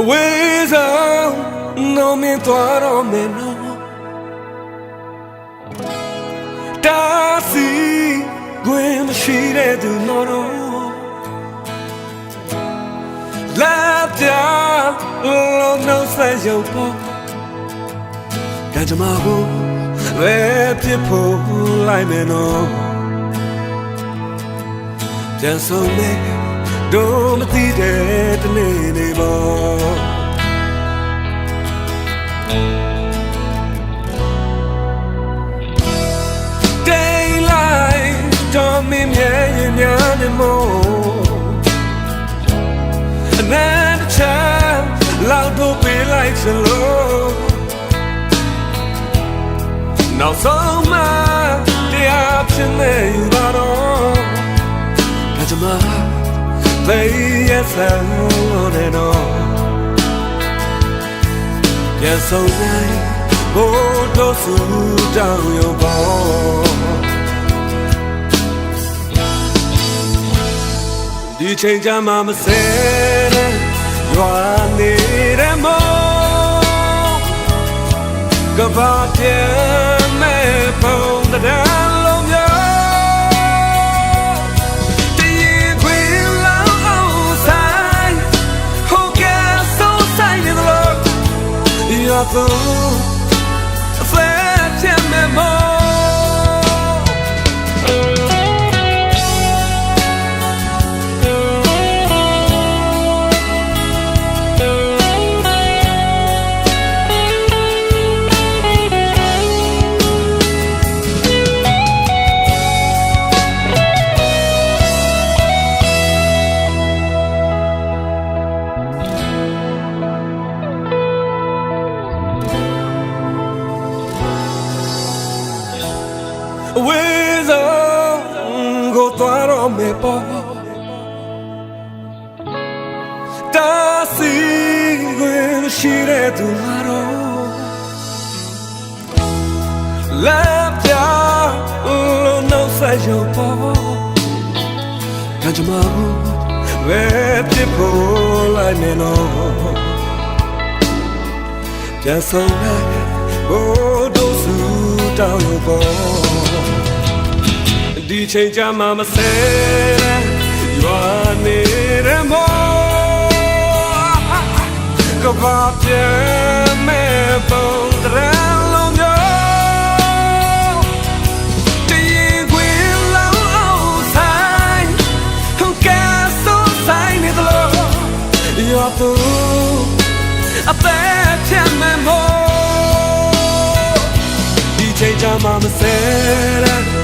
အဝေးဆုံးနော်မင်းသွားတော့မယ်နော်တာစီကွင်မရှိတဲ့သူနော်တော့လာပြလုံးလုံးဆက်ရုပ်ပေါ်ကကြမဘူးဝဲပြဖို့လိုက်မယ်နော်ပြန်ဆုံးနေတို့မသိတဲ့တနေ့နေ လိုက်ချလို့နောက်ဆုံးမှတရားဖြစ်နေယူပါတော့ကကြမလေးရဲ့ဆန်လို့နေတော့ပြန်ဆုံးနိုင်ဘို့တို့စုတောင်းရောပေါ့ဒီချိန်ချမ်းမှမစဲတဲ့ရွာနေတဲ့မော ကဘာပြဲမဲ့ပုံတည်းလုံးမျိုးတည်ခွေလောင်းအောင်ဆိုင်ဟိုကဲဆိုးဆိုင်နေလို့ရတော့ အဝေးဆုံးကိုသွားတော့မယ်ပေါ့တာစီခွင်ရှိတဲ့သူမှာတော့လက်ပြလို့နှုတ်ဆက်ရုံပေါ့ကကြမဘူးဝဲပြဖို့လိုက်နေတော့ပြန်ဆုံးနိုင်ဘို့တို့စုတောင်းလို့ပေါ့ ဒီချိန်ကြမှာမဆဲရွာနေတဲ့မောကဘာပြဲမဲ့ပုံတရလုံးမျိုးတည်ခွေလောင်းအောင်ဆိုင်ဟုတ်ကဲဆိုဆိုင်နေတယ်လို့ရောသူအသက်ချမ်းမဲ့မောဒီချိန်ချမှာမဆဲတဲ့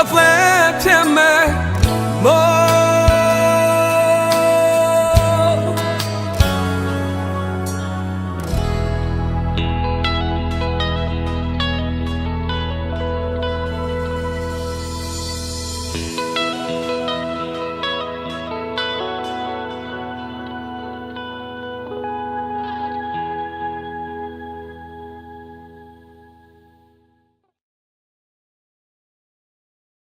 မဲ့ပုံ